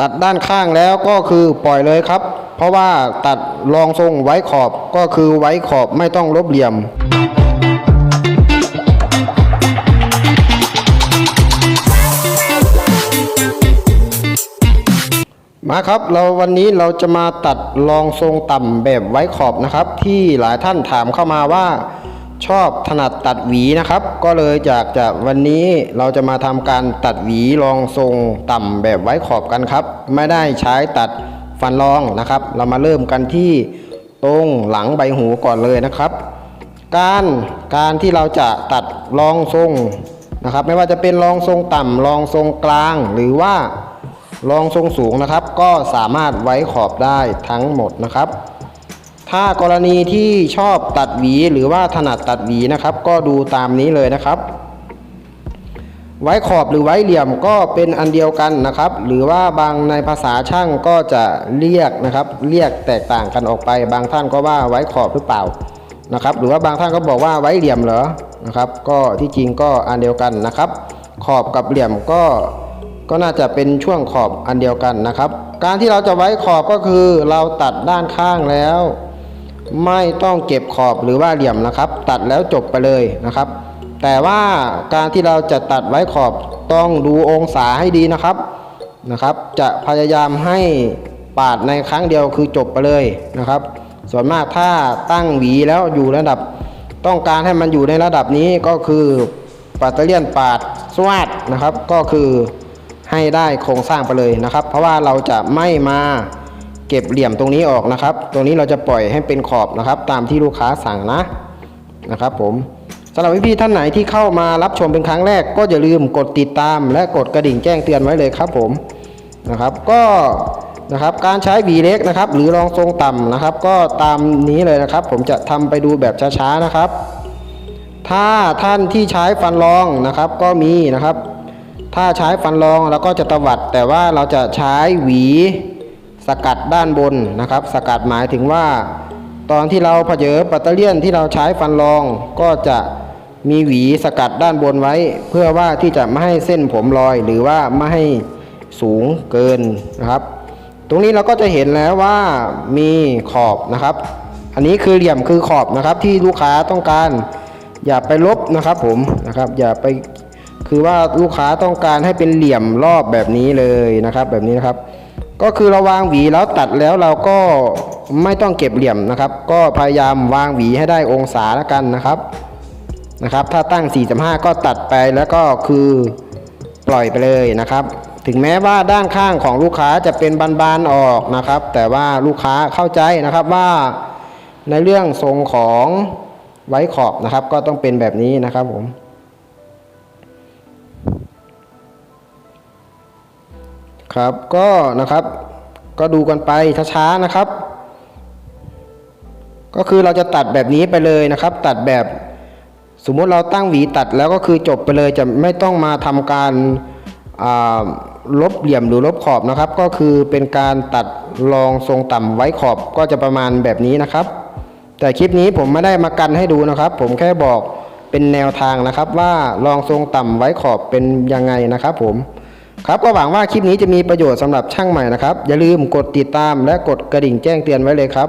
ตัดด้านข้างแล้วก็คือปล่อยเลยครับ เพราะว่าตัดรองทรงไว้ขอบก็คือไว้ขอบไม่ต้องลบเหลี่ยมมาครับเราวันนี้เราจะมาตัดรองทรงต่ำแบบไว้ขอบนะครับ ที่หลายท่านถามเข้ามาว่า ชอบถนัดตัดหวีนะครับ ก็เลยจากจะวันนี้เราจะมาทำการตัดหวีรองทรงต่ำแบบไว้ขอบกันครับ ไม่ได้ใช้ตัดฟันรองนะครับ เรามาเริ่มกันที่ตรงหลังใบหูก่อนเลยนะครับ การการที่เราจะตัดรองทรงนะครับ ไม่ว่าจะเป็นรองทรงต่ำรองทรงกลาง หรือว่ารองทรงสูงนะครับ ก็สามารถไว้ขอบได้ทั้งหมดนะครับ ถ้ากรณีที่ชอบตัดหวีหรือว่าถนัดตัดหวีนะครับ ก็ดูตามนี้เลยนะครับ ไว้ขอบหรือไว้เหลี่ยมก็เป็นอันเดียวกันนะครับ หรือว่าบางในภาษาช่างก็จะเรียกนะครับ เรียกแตกต่างกันออกไป บางท่านก็ว่าไว้ขอบหรือเปล่านะครับ หรือว่าบางท่านก็บอกว่าไว้เหลี่ยมเหรอนะครับ ก็ที่จริงก็อันเดียวกันนะครับ ขอบกับเหลี่ยมก็ก็น่าจะเป็นช่วงขอบอันเดียวกันนะครับ การที่เราจะไว้ขอบก็คือเราตัดด้านข้างแล้ว ไม่ต้องเก็บขอบหรือว่าเหลี่ยมนะครับ ตัดแล้วจบไปเลยนะครับ แต่ว่าการที่เราจะตัดไว้ขอบต้องดูองศาให้ดีนะครับนะครับ จะพยายามให้ปาดในครั้งเดียวคือจบไปเลยนะครับ ส่วนมากถ้าตั้งหวีแล้วอยู่ระดับ ต้องการให้มันอยู่ในระดับนี้ก็คือปัตเตอร์เลียนปาดสวัสดนะครับ ก็คือให้ได้โครงสร้างไปเลยนะครับ เพราะว่าเราจะไม่มา เก็บเหลี่ยมตรงนี้ออกนะครับ ตรงนี้เราจะปล่อยให้เป็นขอบนะครับ ตามที่ลูกค้าสั่งนะนะครับ ผมสำหรับพี่ๆท่านไหนที่เข้ามารับชมเป็นครั้งแรก ก็อย่าลืมกดติดตาม และกดกระดิ่งแจ้งเตือนไว้เลยครับ ผมนะครับ ก็นะครับการใช้หวีเล็กนะครับ หรือรองทรงต่ำนะครับ ก็ตามนี้เลยนะครับ ผมจะทำไปดูแบบช้าๆนะครับ ถ้าท่านที่ใช้ฟันรองนะครับ ก็มีนะครับ ถ้าใช้ฟันรองเราก็จะตวัด แต่ว่าเราจะใช้หวี สกัดด้านบนนะครับ สกัดหมายถึงว่า ตอนที่เราเผยปัตเตอร์เลียนที่เราใช้ฟันรองก็จะมีหวีสกัดด้านบนไว้ เพื่อว่าที่จะไม่ให้เส้นผมลอยหรือว่าไม่ให้สูงเกินนะครับ ตรงนี้เราก็จะเห็นแล้วว่ามีขอบนะครับ อันนี้คือเหลี่ยมคือขอบนะครับที่ลูกค้าต้องการ อย่าไปลบนะครับผมนะครับ อย่าไปคือว่าลูกค้าต้องการให้เป็นเหลี่ยมรอบแบบนี้เลยนะครับ แบบนี้นะครับ ก็คือเราวางหวีแล้วตัดแล้วเราก็ไม่ต้องเก็บเหลี่ยมนะครับ ก็พยายามวางหวีให้ได้องศาแล้วกันนะครับนะครับ ถ้าตั้ง 45 ก็ตัดไปแล้วก็คือปล่อยไปเลยนะครับ ถึงแม้ว่าด้านข้างของลูกค้าจะเป็นบานๆออกนะครับ แต่ว่าลูกค้าเข้าใจนะครับว่าในเรื่องทรงของไว้ขอบนะครับ ก็ต้องเป็นแบบนี้นะครับผม ครับ ก็นะครับ ก็ดูกันไปช้าๆนะครับ ก็คือเราจะตัดแบบนี้ไปเลยนะครับ ตัดแบบสมมติเราตั้งหวีตัดแล้วก็คือจบไปเลยจะไม่ต้องมาทำการลบเหลี่ยมหรือลบขอบนะครับ ก็คือเป็นการตัดรองทรงต่ำไว้ขอบก็จะประมาณแบบนี้นะครับ แต่คลิปนี้ผมไม่ได้มากันให้ดูนะครับ ผมแค่บอกเป็นแนวทางนะครับ ว่ารองทรงต่ำไว้ขอบเป็นยังไงนะครับผม ครับก็หวังว่าคลิปนี้จะมีประโยชน์สำหรับช่างใหม่นะครับ อย่าลืมกดติดตามและกดกระดิ่งแจ้งเตือนไว้เลยครับ